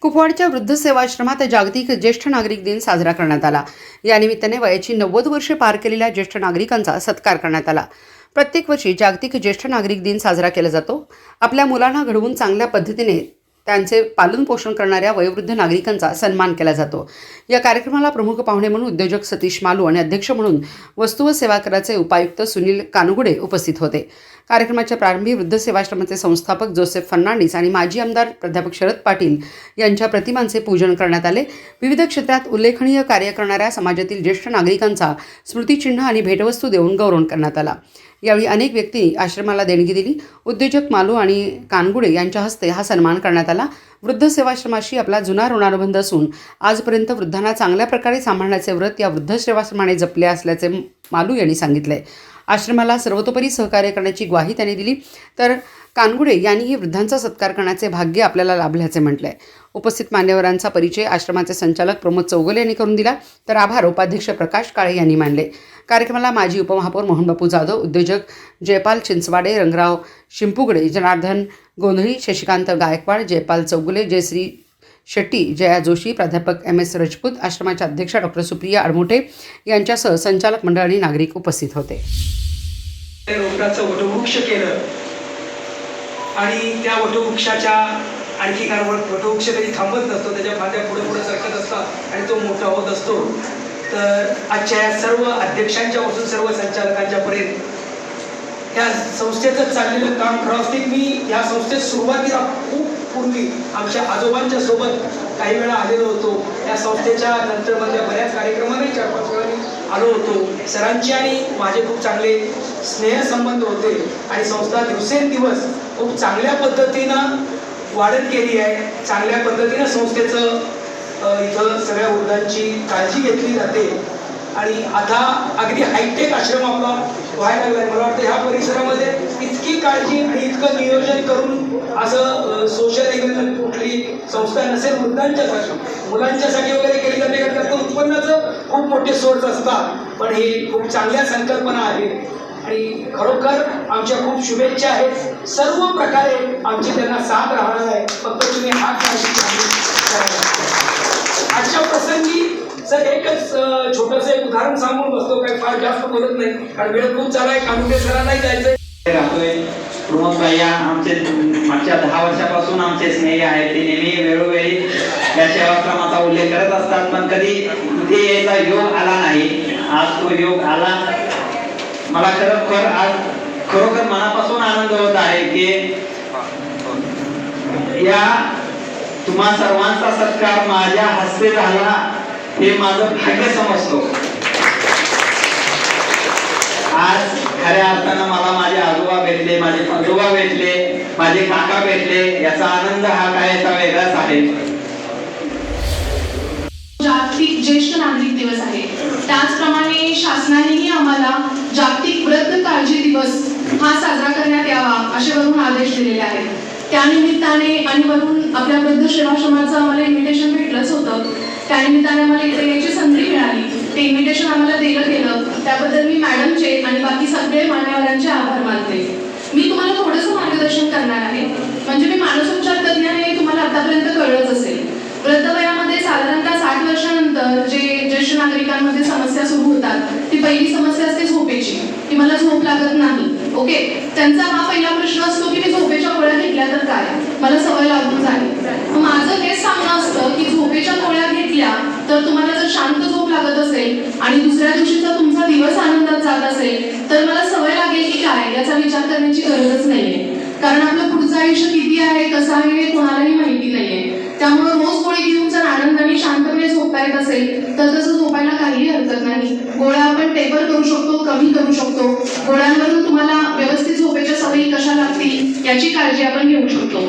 कुपवाडच्या वृद्ध सेवाश्रमात जागतिक ज्येष्ठ नागरिक दिन साजरा करण्यात आला. या निमित्ताने वयाची नव्वद वर्षे पार केलेल्या ज्येष्ठ नागरिकांचा सत्कार करण्यात आला. प्रत्येक वर्षी जागतिक ज्येष्ठ नागरिक दिन साजरा केला जातो. आपल्या मुलांना घडवून चांगल्या पद्धतीने त्यांचे पालनपोषण करणाऱ्या वयोवृद्ध नागरिकांचा सन्मान केला जातो. या कार्यक्रमाला प्रमुख पाहुणे म्हणून उद्योजक सतीश मालू आणि अध्यक्ष म्हणून वस्तू व सेवा कराचे उपायुक्त सुनील कानुगुडे उपस्थित होते. कार्यक्रमाच्या प्रारंभी वृद्ध सेवाश्रमाचे संस्थापक जोसेफ फर्नांडिस आणि माजी आमदार प्राध्यापक शरद पाटील यांच्या प्रतिमांचे पूजन करण्यात आले. विविध क्षेत्रात उल्लेखनीय कार्य करणाऱ्या समाजातील ज्येष्ठ नागरिकांचा स्मृतिचिन्ह आणि भेटवस्तू देऊन गौरव करण्यात आला. यावेळी अनेक व्यक्ती आश्रमाला देणगी दिली. उद्योजक मालू आणि कानगुडे यांच्या हस्ते हा सन्मान करण्यात आला. वृद्ध सेवाश्रमाशी आपला जुना ऋणानुबंध असून आजपर्यंत वृद्धांना चांगल्या प्रकारे सांभाळण्याचे व्रत या वृद्ध सेवाश्रमाने जपले असल्याचे मालू यांनी सांगितले आश्रमाला सर्वतोपरी सहकार्य करण्याची ग्वाही त्यांनी दिली. तर कानगुडे यांनीही वृद्धांचा सत्कार करण्याचे भाग्य आपल्याला लाभल्याचे म्हटलंय. उपस्थित मान्यवरांचा परिचय आश्रमाचे संचालक प्रमोद चौगुले यांनी करून दिला. तर आभार उपाध्यक्ष प्रकाश काळे यांनी मानले. कार्यक्रमाला माजी उपमहापौर मोहनबापू जाधव उद्योजक जयपाल चिंचवाडे रंगराव शिंपुगडे जनार्दन गोंधळी शशिकांत गायकवाड जयपाल चौगुले जयश्री शेट्टी जया जोशी प्राध्यापक एम एस रजपूत आश्रमाच्या अध्यक्षा डॉक्टर सुप्रिया अडमुटे यांच्यासह संचालक मंडळ आणि नागरिक उपस्थित होते. वटवृक्ष केलं. आणि त्या वटवृक्षाच्या आणखी काय वटवृक्ष कधी थांबत नसतो त्याच्या फांद्या पुढे पुढे सरकत असतात आणि तो मोठा होत असतो. तर आजच्या या सर्व अध्यक्षांच्या पासून सर्व संचालकांच्या पर्यंत या संस्थेचं चाललेलं काम खरं असते मी या संस्थेत सुरुवातीला खूप पूर्वी आमच्या आजोबांच्या सोबत काही वेळा आलेलो होतो. या संस्थेच्या नंतर मधल्या बऱ्याच कार्यक्रमांनी चार पाच वेळा आलो होतो. सरांची आणि माझे खूप चांगले स्नेहसंबंध होते आणि संस्था दिवसेंदिवस खूप चांगल्या पद्धतीनं वाढत गेली आहे. चांगल्या पद्धतीनं संस्थेचं इथं सगळ्या वृद्धांची काळजी घेतली जाते. आणि आता अगदी हायटेक आश्रम आपला व्हायला लागलाय. मला वाटतं ह्या परिसरामध्ये इतकी काळजी आणि इतकं नियोजन करून संस्था नसेल वृद्धांच्यासाठी मुलांच्यासाठी वगैरे केली जाते कारण उत्पन्नाचं खूप मोठे सोर्स असतात. पण ही खूप चांगल्या संकल्पना आहेत. आणि खरोखर आमच्या खूप शुभेच्छा आहेत. सर्व प्रकारे आमची त्यांना साथ राहणार आहे. फक्त तुम्ही हात आजच्या प्रसंगी सर एकच छोटंसं एक उदाहरण सांगून बसतो काही फार जास्त बोलत नाही. कारण वेळ खूप चालू आहे. कानुटे सरांनाही जायचंय. राहतोय. प्रमोद भैया आमचे मागच्या दहा वर्षापासून आमचे स्नेही आहेत. ते नेहमी वेळोवेळी या सेवाक्रमाचा उल्लेख करत असतात. पण कधी ते यायचा योग आला नाही. आज तो योग आला. मला खरोखर आज खरोखर मनापासून आनंद होत आहे की या तुम्हा सर्वांचा सत्कार माझ्या हस्ते झाला हे माझं भाग्य समजतो. आज खऱ्या अर्थानं मला माझे आजोबा भेटले माझे पंजोबा भेटले माझे काका भेटले याचा आनंद हा काय याचा वेगळाच आहे. जागतिक ज्येष्ठ नागरिक दिवस आहे. त्याचप्रमाणे शासनानेही आम्हाला जागतिक वृद्ध काळजी दिवस हा साजरा करण्यात यावा असे वरून आदेश दिलेले आहेत. त्यानिमित्ताने आणि वरून आपल्या वृद्ध सेवाश्रमाचं आम्हाला इन्व्हिटेशन भेटलंच होतं. त्यानिमित्ताने आम्हाला इथे यायची संधी मिळाली. ते इन्व्हिटेशन आम्हाला दिलं गेलं त्याबद्दल मी मॅडमचे आणि बाकी सगळे मान्यवरांचे आभार मानते मी तुम्हाला थोडंसं मार्गदर्शन करणार आहे. म्हणजे मी मानसोपचार तज्ज्ञ हे तुम्हाला आतापर्यंत कळलंच असेल. वृद्धवयामध्ये साधारणतः साठ वर्षानंतर जे ज्येष्ठ नागरिकांमध्ये समस्या सुरू होतात ती पहिली समस्या असते झोपेची. की मला झोप लागत नाही ओके? त्यांचा हा पहिला प्रश्न असतो की मी झोपेच्या गोळ्या घेतल्या तर काय? मला सवय लागून झाली माझं हेच सांगणं असतं की झोपेच्या गोळ्या घेतल्या तर तुम्हाला जर शांत झोप लागत असेल आणि दुसऱ्या दिवशीचा तुमचा दिवस आनंदात जात असेल तर मला सवय लागेल की काय? याचा विचार करण्याची गरजच नाहीये. कारण आपलं पुढचं आयुष्य किती आहे कसं आहे हे कोणालाही माहिती नाहीये. त्यामुळे रोज गोळी घेऊन जर आनंदाने शांतपणे झोपता येत असेल तर तसं झोपायला काहीही हरकत नाही. गोळ्या आपण टेपर करू शकतो कमी करू शकतो. गोळ्यांवरून तुम्हाला व्यवस्थित झोपेच्या सवयी कशा लागतील याची काळजी आपण घेऊ शकतो.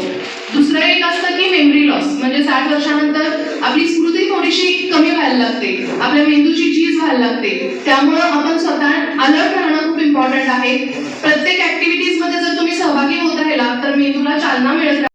दुसरं एक असतं की मेमरी लॉस म्हणजे साठ वर्षानंतर आपली स्मृती थोडीशी कमी व्हायला लागते. आपल्या मेंदूची झीज व्हायला लागते. त्यामुळं आपण स्वतः अलर्ट राहणं खूप इम्पॉर्टंट आहे. प्रत्येक ऍक्टिव्हिटीज मध्ये जर तुम्ही सहभागी होत राहिला तर मेंदूला चालना मिळत राहील.